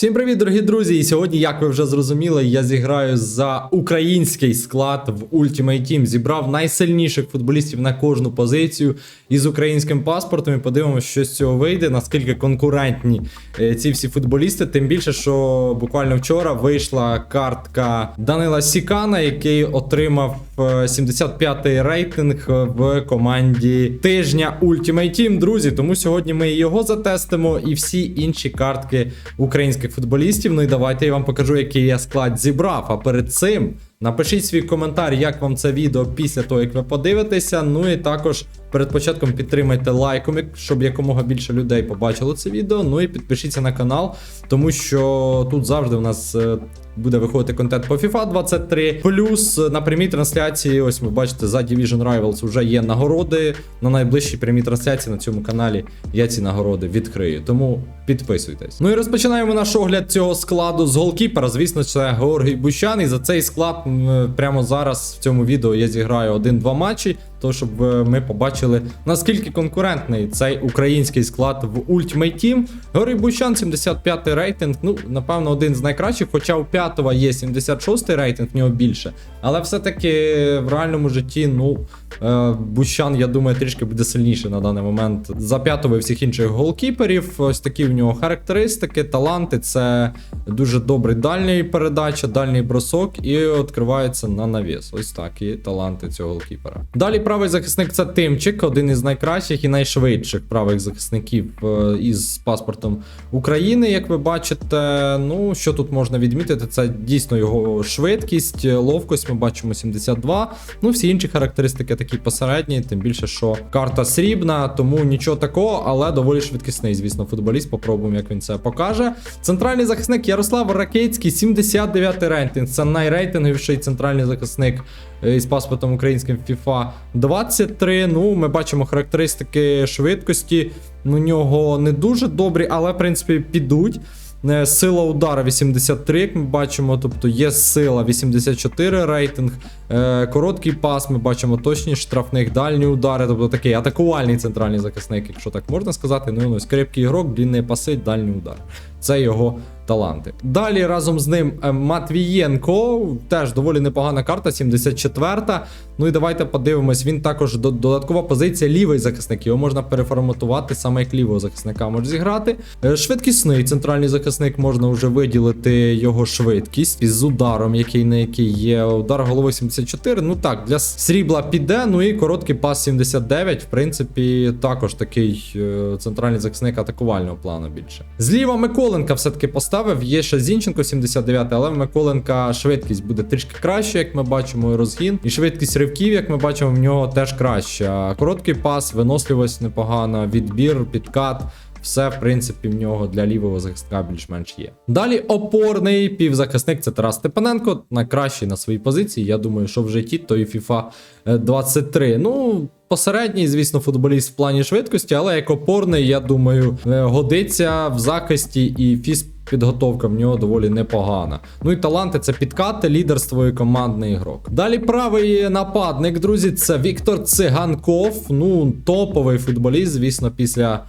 Всім привіт, дорогі друзі! І сьогодні, як ви вже зрозуміли, я зіграю за український склад в Ultimate Team. Зібрав найсильніших футболістів на кожну позицію із українським паспортом. І подивимося, що з цього вийде, наскільки конкурентні е, ці всі футболісти. Тим більше, що буквально вчора вийшла картка Данила Сікана, який отримав е, 75-й рейтинг в команді тижня Ultimate Team, друзі. Тому сьогодні ми його затестимо і всі інші картки українських футболістів. Ну і давайте я вам покажу, який я склад зібрав. А перед цим напишіть свій коментар, як вам це відео після того, як ви подивитеся. Ну і також перед початком підтримайте лайком, щоб якомога більше людей побачило це відео. Ну і підпишіться на канал, тому що тут завжди у нас. е, Буде виходити контент по FIFA 23. Плюс е, на прямій трансляції, ось ви бачите, за Division Rivals вже є нагороди. На найближчій прямій трансляції на цьому каналі я ці нагороди відкрию. Тому підписуйтесь. Ну і розпочинаємо наш огляд цього складу з голкіпера. Звісно, це Георгій Бущан. І за цей склад прямо зараз в цьому відео я зіграю один-два матчі. То щоб е, ми побачили наскільки конкурентний цей український склад в Ultimate Team. Георгій Бущан, 75 рейтинг. Ну, напевно, один з найкращих, хоча у п'ятого є 76 рейтинг, в нього більше. Але все-таки в реальному житті, ну, е, Бущан, я думаю, трішки буде сильніше на даний момент за п'ятого і всіх інших голкіперів. Ось такі в нього характеристики, таланти. Це дуже добрий дальній передача, дальній бросок і відкривається на навіс. Ось такі таланти цього голкіпера. Далі правий захисник це Тимчик, один із найкращих і найшвидших правих захисників е, із паспортом України. Як ви бачите, ну що тут можна відмітити, це дійсно його швидкість, ловкость. Ми бачимо 72. Ну, всі інші характеристики такі посередні, тим більше, що карта срібна, тому нічого такого, але доволі швидкісний, звісно, футболіст. Попробуємо, як він це покаже. Центральний захисник Ярослав Ракецький, 79 рейтинг. Це найрейтинговіший центральний захисник е, із паспортом українським FIFA 23. Ну, ми бачимо характеристики швидкості. У нього не дуже добрі, але в принципі підуть. Е, Сила удара 83, як ми бачимо, тобто є сила 84 рейтинг, е, короткий пас, ми бачимо точність штрафних, дальні удари, тобто такий атакувальний центральний захисник, якщо так можна сказати. Ну, і ось крепкий ігрок, длінний паси, дальній удар. Це його таланти. Далі разом з ним е, Матвієнко, теж доволі непогана карта, 74-та. Ну і давайте подивимось. Він також додаткова позиція лівий захисник. Його можна переформатувати саме як лівого захисника може зіграти. Е, Швидкісний центральний захисник можна вже виділити його швидкість із ударом, який на який є. Удар голови 74. Ну так, для срібла піде. Ну і короткий пас 79. В принципі, також такий е, центральний захисник атакувального плану більше. Зліва Миколенка все-таки поставив. Є ще Зінченко 79, але в Миколенка швидкість буде трішки краще, як ми бачимо, і розгін. І швидкість ривків, як ми бачимо, в нього теж краща. Короткий пас, виносливість непогана, відбір, підкат. Все, в принципі, в нього для лівого захисника більш-менш є. Далі опорний півзахисник це Тарас Степаненко, найкращий на своїй позиції. Я думаю, що в житті, то і FIFA е, 23. Ну, посередній, звісно, футболіст в плані швидкості, але як опорний, я думаю, е, годиться в захисті і фіз. Підготовка в нього доволі непогана. Ну і таланти це підкати, лідерство і командний ігрок. Далі правий нападник, друзі, це Віктор Циганков. Ну, топовий футболіст, звісно, після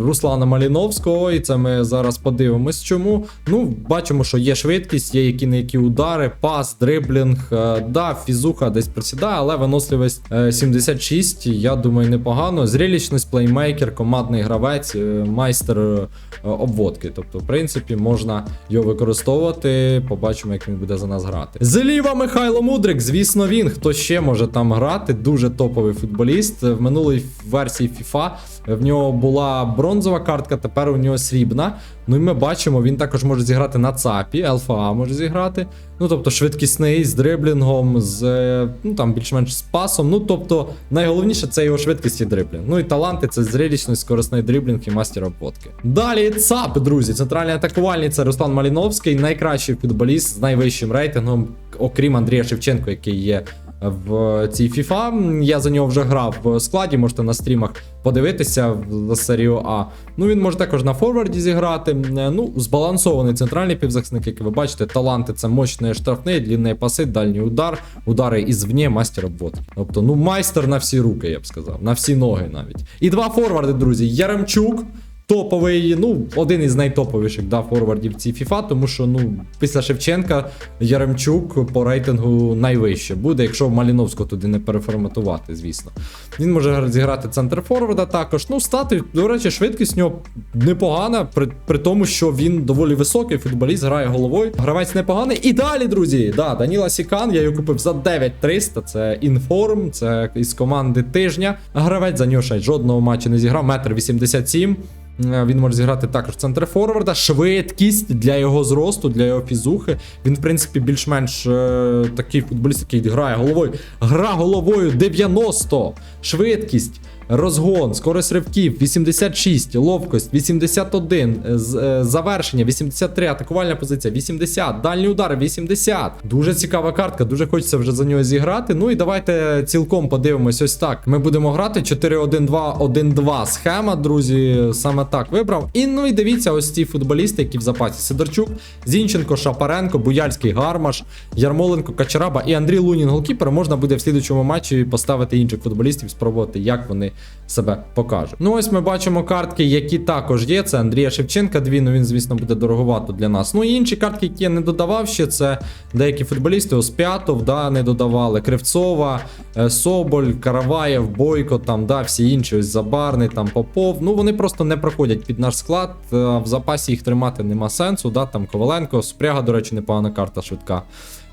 Руслана Маліновського. І це ми зараз подивимось. Чому? Ну, бачимо, що є швидкість, є які не які удари, пас, дриблінг. Е, да, фізуха десь присідає, але виносливість е, 76, я думаю, непогано. Зрілічність, плеймейкер, командний гравець, е, майстер е, обводки. Тобто, в принципі, можна його використовувати. Побачимо, як він буде за нас грати. Зліва Михайло Мудрик, звісно, він. Хто ще може там грати? Дуже топовий футболіст. В минулій версії FIFA в нього була бронзова картка, тепер у нього срібна. Ну і ми бачимо, він також може зіграти на ЦАПі, ЛФА може зіграти. Ну тобто швидкісний з дриблінгом, з е, ну там більш-менш з пасом. Ну тобто, найголовніше це його швидкість і дриблінг. Ну і таланти це зрелищність, скоростний дриблінг і мастер обводки. Далі ЦАП, друзі. Центральний атакувальний це Руслан Маліновський, найкращий футболіст з найвищим рейтингом, окрім Андрія Шевченко, який є в цій FIFA. Я за нього вже грав в складі, можете на стрімах подивитися в серію А. Ну він може також на форварді зіграти. Ну, збалансований центральний півзахисник, як ви бачите, таланти це мощний штрафний, длінний паси, дальній удар, удари ізвні, мастер обводки. Тобто, ну майстер на всі руки, я б сказав, на всі ноги навіть. І два форварди, друзі. Яремчук. Топовий, ну, один із найтоповіших да, форвардів цій FIFA, тому що ну, після Шевченка Яремчук по рейтингу найвище буде, якщо Маліновського туди не переформатувати, звісно. Він може зіграти центр форварда також. Ну, стати, до речі, швидкість нього непогана, при, при тому, що він доволі високий футболіст, грає головою. Гравець непоганий. І далі, друзі, да, Даніла Сікан, я його купив за 9300. Це інформ, це із команди тижня. Гравець за нього ще жодного матчу не зіграв, метр 87. Е, Він може зіграти також центр форварда, швидкість для його зросту, для його фізухи. Він, в принципі, більш-менш е, такий футболіст, який грає головою. Гра головою 90, швидкість. Розгон, скорость ривків 86, ловкость 81, е, е, завершення 83, атакувальна позиція 80, дальні удари 80. Дуже цікава картка, дуже хочеться вже за нього зіграти. Ну і давайте цілком подивимось ось так. Ми будемо грати 4-1-2-1-2 схема, друзі. Саме так вибрав. І ну і дивіться, ось ці футболісти, які в запасі: Сидорчук, Зінченко, Шапаренко, Буяльський, Гармаш, Ярмоленко, Качараба і Андрій Лунін голкіпер. Можна буде в слідучому матчі поставити інших футболістів, спробувати, як вони себе покажуть. Ну ось ми бачимо картки, які також є. Це Андрія Шевченка. Дві, ну він, звісно, буде дороговато для нас. Ну і інші картки, які я не додавав ще, це деякі футболісти. Оспятов, да, не додавали. Кривцова, е, Соболь, Караваєв, Бойко, там, да, всі інші, ось Забарний, там Попов. Ну вони просто не проходять під наш склад. е, В запасі їх тримати нема сенсу. Да, там Коваленко, Спряга, до речі, непогана карта швидка.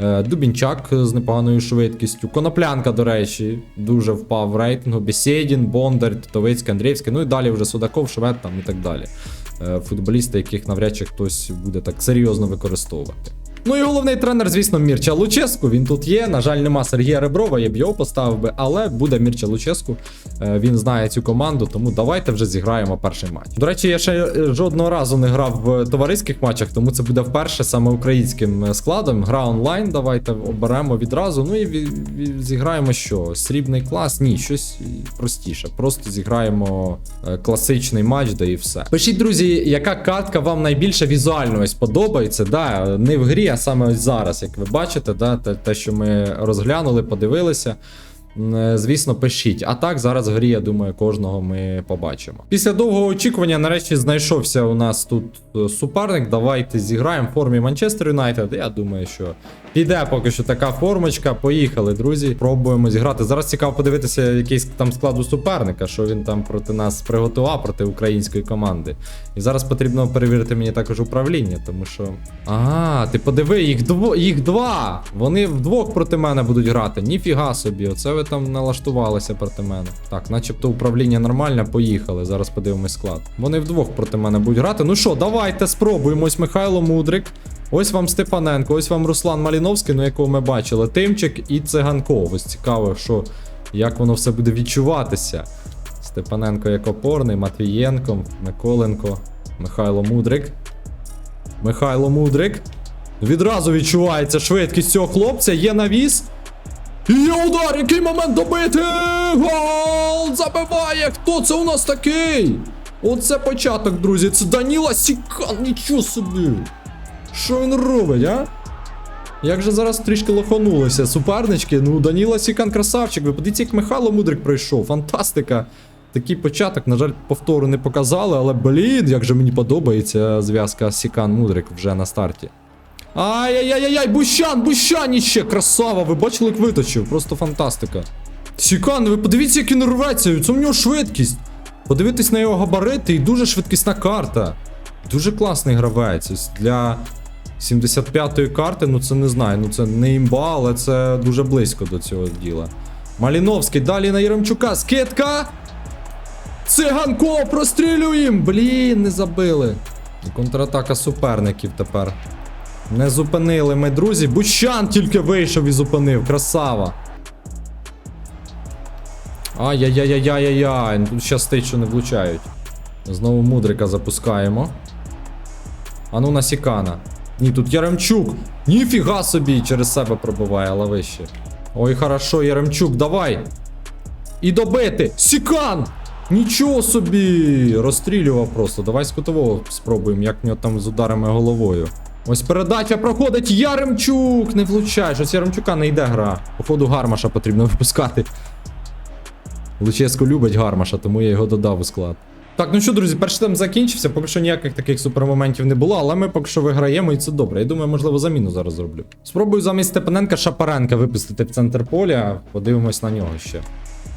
Е, Дубінчак з непоганою швидкістю. Коноплянка, до речі, дуже впав в рейтингу. Бесєдін, Бондар, Титовицький, Андріївський. Ну і далі вже Судаков, Швед там і так далі. Е, Футболісти, яких навряд чи хтось буде так серйозно використовувати. Ну і головний тренер, звісно, Мірча Луческу. Він тут є. На жаль, нема Сергія Реброва, я б його поставив би, але буде Мірча Луческу. Е, Він знає цю команду, тому давайте вже зіграємо перший матч. До речі, я ще е, жодного разу не грав в товариських матчах, тому це буде вперше саме українським е, складом. Гра онлайн. Давайте оберемо відразу. Ну і зіграємо що? Срібний клас? Ні, щось простіше. Просто зіграємо класичний матч, да і все. Пишіть, друзі, яка катка вам найбільше візуально ось подобається. Да, не в грі, а саме ось зараз, як ви бачите, да, те, те, що ми розглянули, подивилися. Е, Звісно, пишіть. А так, зараз грі, я думаю, кожного ми побачимо. Після довгого очікування, нарешті, знайшовся у нас тут е, суперник. Давайте зіграємо в формі Манчестер Юнайтед. Я думаю, що піде поки що така формочка. Поїхали, друзі. Пробуємо зіграти. Зараз цікаво подивитися, який там склад у суперника, що він там проти нас приготував проти української команди. І зараз потрібно перевірити мені також управління, тому що. Ага, ти подиви, їх дво, їх два. Вони вдвох проти мене будуть грати. Ніфіга собі, оце ви там налаштувалися проти мене. Так, начебто управління нормальне, поїхали. Зараз подивимось склад. Вони вдвох проти мене будуть грати. Ну що, давайте спробуємо. Ось Михайло Мудрик. Ось вам Степаненко, ось вам Руслан Маліновський, ну якого ми бачили. Тимчик і Циганков. Ось цікаво, що як воно все буде відчуватися. Степаненко як опорний, Матвієнко, Миколенко, Михайло Мудрик. Михайло Мудрик. Відразу відчувається швидкість цього хлопця. Є навіс. І Є удар, який момент добити! Гол! Забиває! Хто це у нас такий? Оце початок, друзі. Це Даніла Сікан, нічого собі. Що він робить, а? Як же зараз трішки лоханулися супернички. Ну, Даніла Сікан красавчик. Ви подивіться, як Михайло Мудрик пройшов. Фантастика. Такий початок, на жаль, повтору не показали, але блін, як же мені подобається зв'язка Сікан Мудрик вже на старті. Ай-яй-яй-яй, Бущан, Бущаніще, красава, ви бачили, як виточив, просто фантастика. Сікан, ви подивіться, як він рветься, це в нього швидкість. Подивитись на його габарити і дуже швидкісна карта. Дуже класний гравець. Для 75-ї карти, ну це не знаю, ну це не імба, але це дуже близько до цього діла. Маліновський, далі на Єремчука, скидка! Циганко, прострілюємо! Блін, не забили. Контратака суперників тепер. Не зупинили ми, друзі. Бущан тільки вийшов і зупинив. Красава. Ай-яй-яй-яй-яй-яй. Тут щастить, що не влучають. Знову мудрика запускаємо. А ну на Сікана. Ні, тут Яремчук. Ніфіга собі через себе пробиває лавище. Ой, хорошо, Яремчук, давай. І добити. Сікан! Нічого собі! Розстрілював просто. Давай з кутового спробуємо, як в нього там з ударами головою. Ось передача проходить Яремчук! Не влучай, щось Яремчука не йде гра. Походу гармаша потрібно випускати. Луческо любить гармаша, тому я його додав у склад. Так, ну що, друзі, перший тайм закінчився, поки що ніяких таких супермоментів не було, але ми поки що виграємо, і це добре. Я думаю, можливо, заміну зараз зроблю. Спробую замість Степаненка Шапаренка випустити в центр поля, подивимось на нього ще.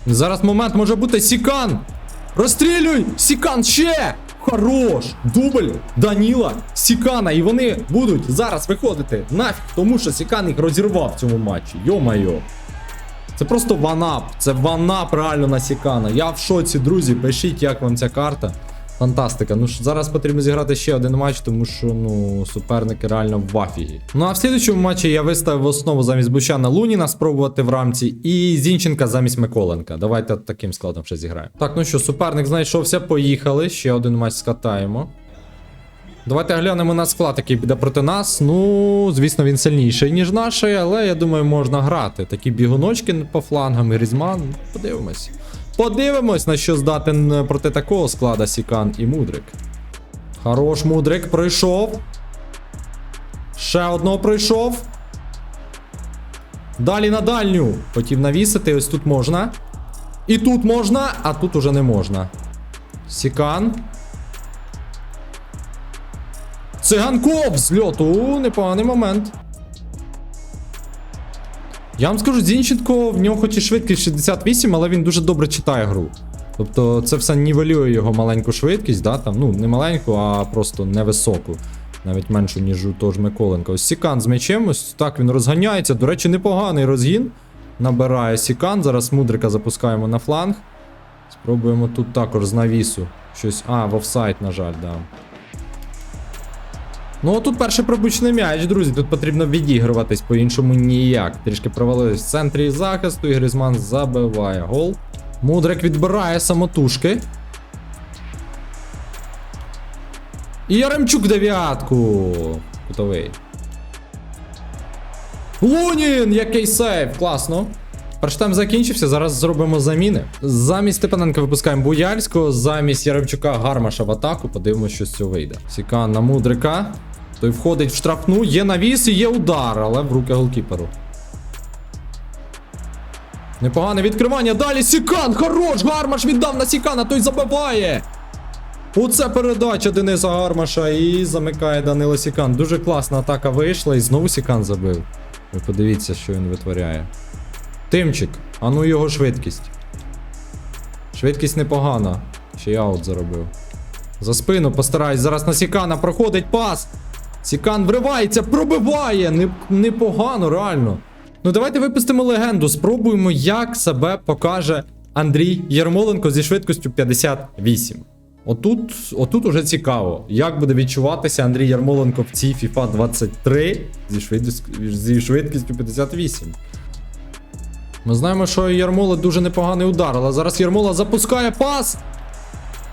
Зараз момент може бути Сікан! Розстрілюй! Сікан ще! Хорош! Дубль Даніла Сікана. І вони будуть зараз виходити нафіг, тому що Сікан їх розірвав в цьому матчі. Йо-майо. Це просто ванап. Це ванап реально на Сікана. Я в шоці, друзі. Пишіть, як вам ця карта. Фантастика. Ну зараз потрібно зіграти ще один матч, тому що ну суперники реально в афігі. Ну а в слідчому матчі я виставив основу замість Бучана Луніна спробувати в рамці і Зінченка замість Миколенка. Давайте таким складом ще зіграємо. Так, ну що, суперник знайшовся, поїхали. Ще один матч скатаємо. Давайте глянемо на склад, який піде проти нас. Ну, звісно, він сильніший, ніж наш, але я думаю, можна грати. Такі бігуночки по флангам, Грізман. Подивимось. Подивимось, на що здатен проти такого склада Сікан і Мудрик. Хорош, Мудрик пройшов. Ще одного пройшов. Далі на дальню. Хотів навісити, ось тут можна. І тут можна, а тут уже не можна. Сікан. Циганков з льоту. Непоганий момент. Я вам скажу, Зінченко, в нього хоч і швидкість 68, але він дуже добре читає гру. Тобто це все нівелює його маленьку швидкість, да, там, ну, не маленьку, а просто невисоку. Навіть меншу, ніж у того ж Миколенка. Ось Сікан з м'ячем, ось так він розганяється. До речі, непоганий розгін. Набирає Сікан. Зараз Мудрика запускаємо на фланг. Спробуємо тут також з навісу. Щось. А, в офсайд, на жаль, да. Ну, тут перший пробучний м'яч, друзі. Тут потрібно відігруватись, по-іншому ніяк. Трішки провалились в центрі захисту, і Грізман забиває гол. Мудрик відбирає самотужки. І Яремчук дев'ятку. Кутовий. Лунін! Який сейв! Класно. Тайм закінчився, зараз зробимо заміни. Замість Степаненка випускаємо Буяльського, замість Яремчука Гармаша в атаку. Подивимося, що з цього вийде. Сікан на Мудрика. Той входить в штрафну, є навіс і є удар, але в руки голкіперу. Непогане відкривання. Далі Сікан! Хорош! Гармаш віддав на Сікана, той забиває! Оце передача Дениса Гармаша і замикає Данило Сікан. Дуже класна атака вийшла і знову Сікан забив. Ви подивіться, що він витворяє. Тимчик, а ну його швидкість. Швидкість непогана. Ще й аут заробив. За спину постараюсь. Зараз на Сікана проходить пас. Сікан вривається, пробиває. Не- Непогано, реально. Ну давайте випустимо легенду. Спробуємо, як себе покаже Андрій Ярмоленко зі швидкістю 58. Отут, отут уже цікаво, як буде відчуватися Андрій Ярмоленко в цій FIFA 23 зі, швидкість- зі швидкістю 58. Ми знаємо, що Ярмола дуже непоганий удар, але зараз Ярмола запускає пас.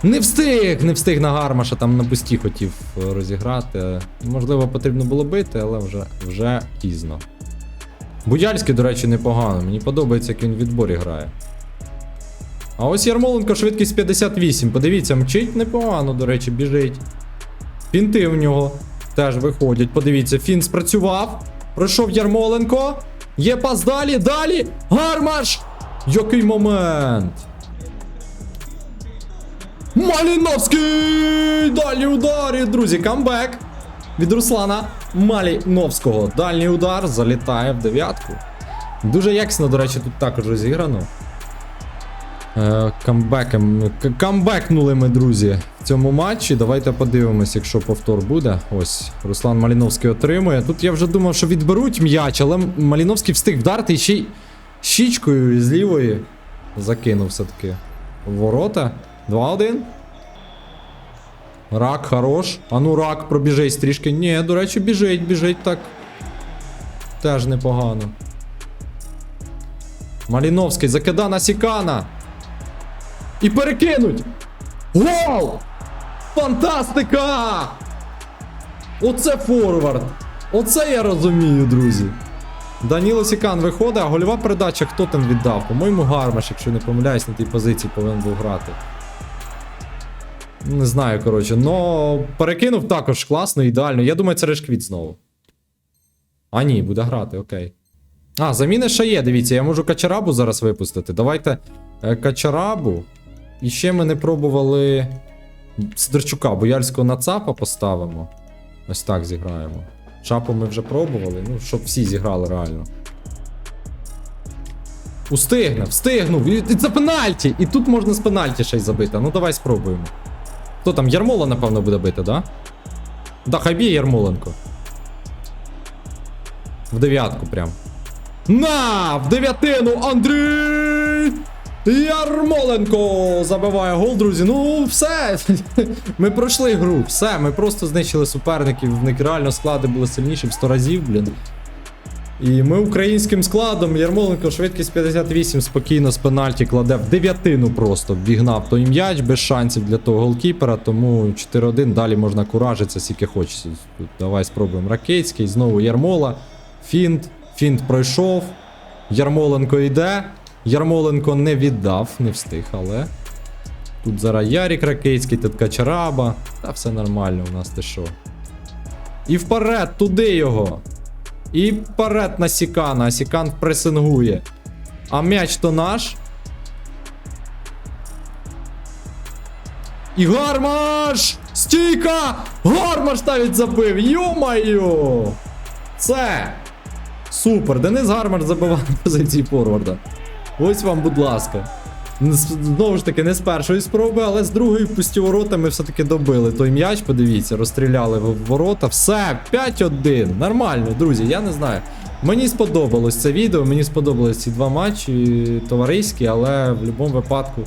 Не встиг, не встиг на Гармаша, там на бусті хотів е, розіграти. Можливо, потрібно було бити, але вже, вже пізно. Буяльський, до речі, непогано. Мені подобається, як він в відборі грає. А ось Ярмоленко швидкість 58. Подивіться, мчить непогано, до речі, біжить. Фінти в нього теж виходять. Подивіться, фін спрацював. Пройшов Ярмоленко. Є пас далі, далі. Гармаш! Який момент! Маліновський! Дальній удар! І, друзі, камбек від Руслана Маліновського. Дальній удар залітає в дев'ятку. Дуже якісно, до речі, тут також розіграно. Е, камбеком. Камбекнули ми, друзі, в цьому матчі. Давайте подивимось, якщо повтор буде. Ось, Руслан Маліновський отримує. Тут я вже думав, що відберуть м'яч, але Маліновський встиг вдарити і ще й щічкою з лівої закинув все-таки. Ворота. 2-1. Рак хорош. А ну рак, пробіжись трішки. Ні, до речі, біжить, біжить так. Теж непогано. Маліновський закида на Сікана. І перекинуть. Гол! Фантастика! Оце форвард. Оце я розумію, друзі. Даніло Сікан виходить, а гольова передача хто там віддав? По-моєму, Гармаш, якщо не помиляюсь, на тій позиції повинен був грати. Не знаю, коротше, но перекинув також класно, ідеально. Я думаю, це Решквіт знову. А ні, буде грати, окей. А, заміни ще є, дивіться, я можу качарабу зараз випустити. Давайте е, качарабу. І ще ми не пробували Сидорчука, Бояльського на ЦАПа поставимо. Ось так зіграємо. Шапу ми вже пробували, ну, щоб всі зіграли реально. Устигне, встигнув. І це пенальті! І тут можна з пенальті ще й забити. Ну давай спробуємо. Хто там? Ярмола, напевно, буде бити, да? Да, хай б'є Ярмоленко. В дев'ятку прям. На! В дев'ятину Андрій! Ярмоленко забиває гол, друзі. Ну, все. Ми пройшли гру. Все, ми просто знищили суперників. В них реально склади були сильніші в 100 разів, блін. І ми українським складом. Ярмоленко швидкість 58 спокійно з пенальті кладе в дев'ятину просто. Вігнав той м'яч без шансів для того голкіпера. Тому 4-1 далі можна куражитися, скільки хочеться. Давай спробуємо. Ракетський, знову Ярмола. Фінт. Фінт пройшов. Ярмоленко йде. Ярмоленко не віддав, не встиг, але. Тут зараз Ярік Ракетський, тут Качараба. Та все нормально у нас ти що. І вперед, туди його. І вперед на Сікана. Сікан пресингує. А м'яч то наш. І Гармаш! Стійка! Гармаш навіть забив! Йо-майо! Це! Супер! Денис Гармаш забивав на позиції форварда. Ось вам, будь ласка. Знову ж таки, не з першої спроби, але з другої пусті ворота ми все-таки добили той м'яч, подивіться, розстріляли в ворота. Все, 5-1. Нормально, друзі, я не знаю. Мені сподобалось це відео, мені сподобались ці два матчі товариські, але в будь-якому випадку.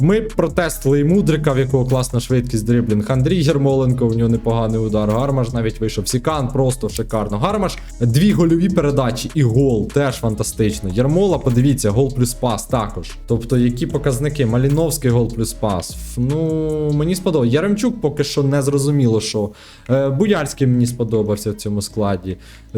Ми протестили і Мудрика, в якого класна швидкість дриблінг. Андрій Гермоленко, в нього непоганий удар. Гармаш навіть вийшов. Сікан просто шикарно. Гармаш дві гольові передачі і гол. Теж фантастично. Ярмола, подивіться, гол плюс пас також. Тобто, які показники? Маліновський гол плюс пас. Ну, мені сподобалося. Яремчук поки що не зрозуміло, що. Е, Буяльський мені сподобався в цьому складі.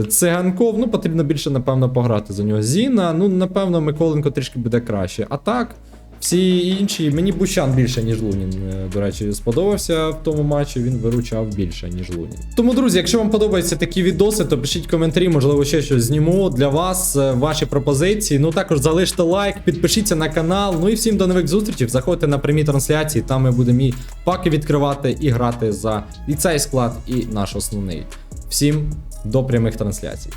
Циганков, ну потрібно більше, напевно, пограти за нього. Зіна, ну, напевно, Миколенко трішки буде краще. А так. Всі інші, мені Бущан більше, ніж Лунін, е, до речі, сподобався в тому матчі. Він виручав більше, ніж Лунін. Тому, друзі, якщо вам подобаються такі відоси, то пишіть коментарі, можливо, ще щось зніму для вас, е, ваші пропозиції. Ну також залиште лайк, підпишіться на канал. Ну і всім до нових зустрічей. Заходьте на прямі трансляції, там ми будемо і паки відкривати і грати за і цей склад, і наш основний. Всім до прямих трансляцій.